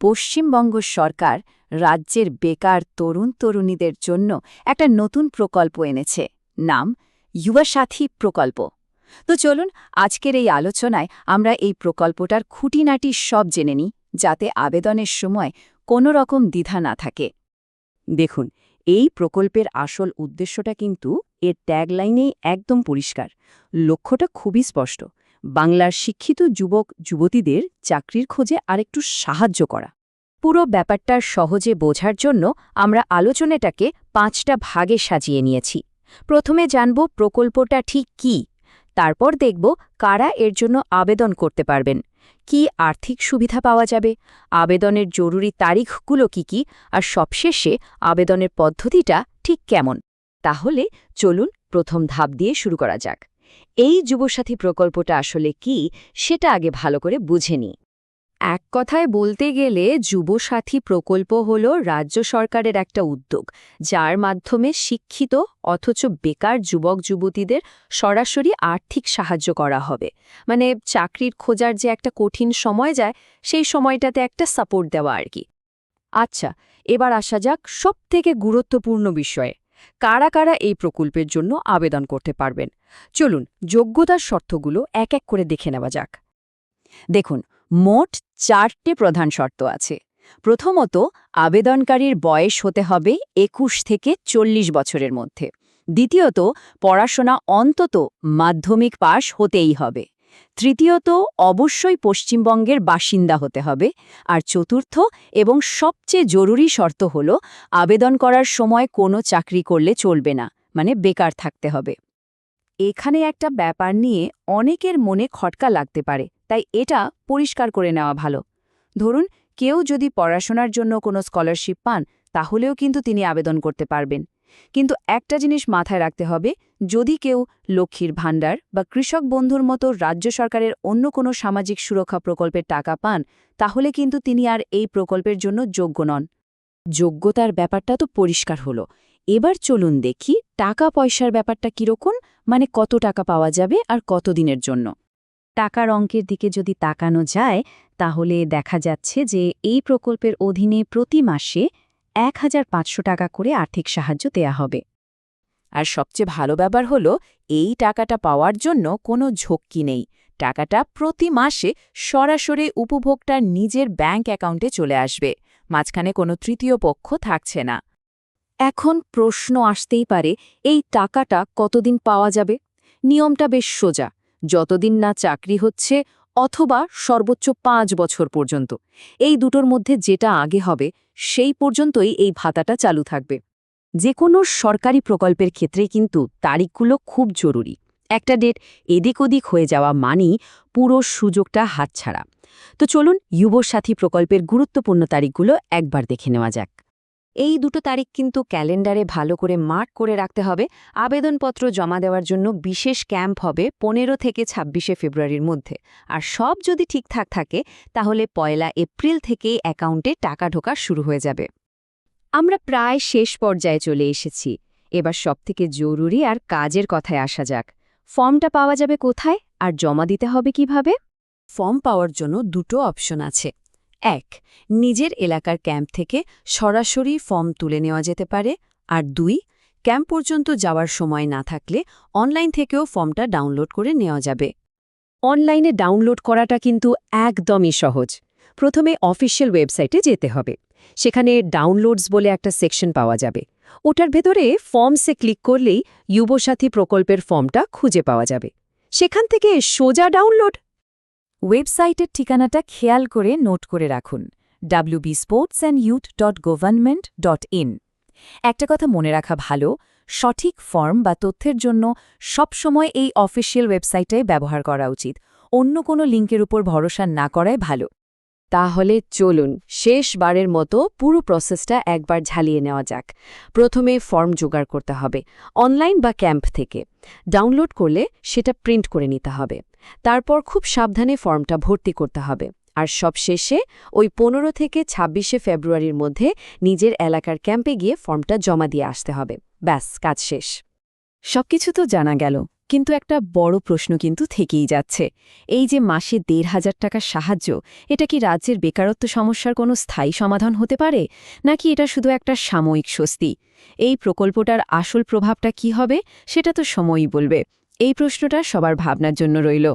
পশ্চিমবঙ্গ সরকার রাজ্যের বেকার তরুণ তরুণীদের জন্য একটা নতুন প্রকল্প এনেছে, নাম যুবাসাথী প্রকল্প তো চলুন, আজকের এই আলোচনায় আমরা এই প্রকল্পটার খুঁটিনাটি সব জেনে নিই, যাতে আবেদনের সময় কোনো রকম দ্বিধা না থাকে। দেখুন, এই প্রকল্পের আসল উদ্দেশ্যটা কিন্তু এর ট্যাগলাইনেই একদম পরিষ্কার। লক্ষ্যটা খুবই স্পষ্ট। বাংলার শিক্ষিত যুবক, যুবতীদের চাকরির খোঁজে আরেকটু সাহায্য করা। পুরো ব্যাপারটা সহজে বোঝার জন্য আমরা আলোচনাটাকে পাঁচটা ভাগে সাজিয়ে নিয়েছি। প্রথমে জানব প্রকল্পটা ঠিক কি, তারপর দেখব কারা এর জন্য আবেদন করতে পারবেন, কি আর্থিক সুবিধা পাওয়া যাবে, আবেদনের জরুরি তারিখগুলো কি কি, আর সবশেষে আবেদনের পদ্ধতিটা ঠিক কেমন। তাহলে চলুন প্রথম ধাপ দিয়ে শুরু করা যাক। এই যুবসাথী প্রকল্পটা আসলে কি সেটা আগে ভালো করে বুঝে নিই। এক কথায় বলতে গেলে যুবসাথী প্রকল্প হল রাজ্য সরকারের একটা উদ্যোগ, যার মাধ্যমে শিক্ষিত অথচ বেকার যুবক যুবতীদের সরাসরি আর্থিক সাহায্য করা হবে। মানে চাকরির খোঁজার যে একটা কঠিন সময় যায়, সেই সময়টাতে একটা সাপোর্ট দেওয়া আর কি। আচ্ছা এবার আসা যাক সবথেকে গুরুত্বপূর্ণ বিষয়ে। কারা কারা এই প্রকল্পের জন্য আবেদন করতে পারবেন। চলুন যোগ্যতার শর্তগুলো এক এক করে দেখে নেওয়া যাক। দেখুন, মোট চারটে প্রধান শর্ত আছে। প্রথমত, আবেদনকারীর বয়স হতে হবে একুশ থেকে চল্লিশ বছরের মধ্যে। দ্বিতীয়ত, পড়াশোনা অন্তত মাধ্যমিক পাশ হতেই হবে। তৃতীয়ত, অবশ্যই পশ্চিমবঙ্গের বাসিন্দা হতে হবে। আর চতুর্থ এবং সবচেয়ে জরুরি শর্ত হল, আবেদন করার সময় কোনো চাকরি করলে চলবে না মানে বেকার থাকতে হবে। এখানে একটা ব্যাপার নিয়ে অনেকের মনে খটকা লাগতে পারে, তাই এটা পরিষ্কার করে নেওয়া ভালো। ধরুন, কেউ যদি পড়াশোনার জন্য কোনো স্কলারশিপ পান, তাহলেও কিন্তু তিনি আবেদন করতে পারবেন। কিন্তু একটা জিনিস মাথায় রাখতে হবে, যদি কেউ লক্ষ্মীর ভাণ্ডার বা কৃষক বন্ধুর মতো রাজ্য সরকারের অন্য কোনো সামাজিক সুরক্ষা প্রকল্পের টাকা পান, তাহলে কিন্তু তিনি আর এই প্রকল্পের জন্য যোগ্য নন। যোগ্যতার ব্যাপারটা তো পরিষ্কার হলো। এবার চলুন দেখি টাকা পয়সার ব্যাপারটা কীরকম মানে কত টাকা পাওয়া যাবে আর কত দিনের জন্য। টাকার অঙ্কের দিকে যদি তাকানো যায়, তাহলে দেখা যাচ্ছে যে এই প্রকল্পের অধীনে প্রতি মাসে এক হাজার পাঁচশো টাকা করে আর্থিক সাহায্য দেয়া হবে। আর সবচেয়ে ভালো ব্যাপার হল, এই টাকাটা পাওয়ার জন্য কোনো ঝক্কি নেই। টাকাটা প্রতি মাসে সরাসরি উপভোক্তার নিজের ব্যাঙ্ক অ্যাকাউন্টে চলে আসবে, মাঝখানে কোনো তৃতীয় পক্ষ থাকছে না। এখন প্রশ্ন আসতেই পারে, এই টাকাটা কতদিন পাওয়া যাবে? নিয়মটা বেশ সোজা, যতদিন না চাকরি হচ্ছে অথবা সর্বোচ্চ পাঁচ বছর পর্যন্ত। এই দুটোর মধ্যে যেটা আগে হবে, সেই পর্যন্তই এই ভাতাটা চালু থাকবে। যে কোনো সরকারি প্রকল্পের ক্ষেত্রে কিন্তু তারিখগুলো খুব জরুরি। একটা ডেট এদিক ওদিক হয়ে যাওয়া মানেই পুরো সুযোগটা হাতছাড়া। তো চলুন, যুবসাথী প্রকল্পের গুরুত্বপূর্ণ তারিখগুলো একবার দেখে নেওয়া যাক। এই দুটো তারিখ কিন্তু ক্যালেন্ডারে ভালো করে মার্ক করে রাখতে হবে। আবেদনপত্র জমা দেওয়ার জন্য বিশেষ ক্যাম্প হবে পনেরো থেকে ছাব্বিশে ফেব্রুয়ারির মধ্যে। আর সব যদি ঠিকঠাক থাকে, তাহলে পয়লা এপ্রিল থেকেই অ্যাকাউন্টে টাকা ঢোকা শুরু হয়ে যাবে। আমরা প্রায় শেষ পর্যায়ে চলে এসেছি। এবার সবথেকে জরুরি আর কাজের কথায় আসা যাক। ফর্মটা পাওয়া যাবে কোথায় আর জমা দিতে হবে কীভাবে? ফর্ম পাওয়ার জন্য দুটো অপশন আছে। এক, নিজের এলাকার ক্যাম্প থেকে সরাসরি ফর্ম তুলে নেওয়া যেতে পারে। আর দুই, ক্যাম্প পর্যন্ত যাওয়ার সময় না থাকলে অনলাইন থেকেও ফর্মটা ডাউনলোড করে নেওয়া যাবে। অনলাইনে ডাউনলোড করাটা কিন্তু একদমই সহজ। প্রথমে অফিসিয়াল ওয়েবসাইটে যেতে হবে। সেখানে ডাউনলোডস বলে একটা সেকশন পাওয়া যাবে। ওটার ভেতরে ফর্মসে ক্লিক করলেই যুবসাথী প্রকল্পের ফর্মটা খুঁজে পাওয়া যাবে। সেখান থেকে সোজা ডাউনলোড ওয়েবসাইটের ঠিকানাটা খেয়াল করে নোট করে রাখুন wbsportsandYouth.government.in একটা কথা মনে রাখা ভালো, সঠিক ফর্ম বা তথ্যের জন্য সবসময় এই অফিসিয়াল ওয়েবসাইটটাই ব্যবহার করা উচিত। অন্য কোনো লিঙ্কের উপর ভরসা না করাই ভালো। তাহলে চলুন শেষবারের মতো পুরো প্রসেসটা একবার ঝালিয়ে নেওয়া যাক। প্রথমে ফর্ম জোগাড় করতে হবে, অনলাইন বা ক্যাম্প থেকে। ডাউনলোড করলে সেটা প্রিন্ট করে নিতে হবে। তারপর খুব সাবধানে ফর্মটা ভর্তি করতে হবে। আর সব শেষে ওই পনেরো থেকে ছাব্বিশে ফেব্রুয়ারির মধ্যে নিজের এলাকার ক্যাম্পে গিয়ে ফর্মটা জমা দিয়ে আসতে হবে। ব্যাস, কাজ শেষ। সবকিছু তো জানা গেল। কিন্তু একটা বড় প্রশ্ন কিন্তু থেকেই যাচ্ছে। এই যে মাসে দেড় হাজার টাকার সাহায্য, এটা কি রাজ্যের বেকারত্ব সমস্যার কোনো স্থায়ী সমাধান হতে পারে? নাকি এটা শুধু একটা সাময়িক স্বস্তি? এই প্রকল্পটার আসল প্রভাবটা কি হবে, সেটা তো সময়ই বলবে। এই প্রশ্নটা সবার ভাবনার জন্য রইল।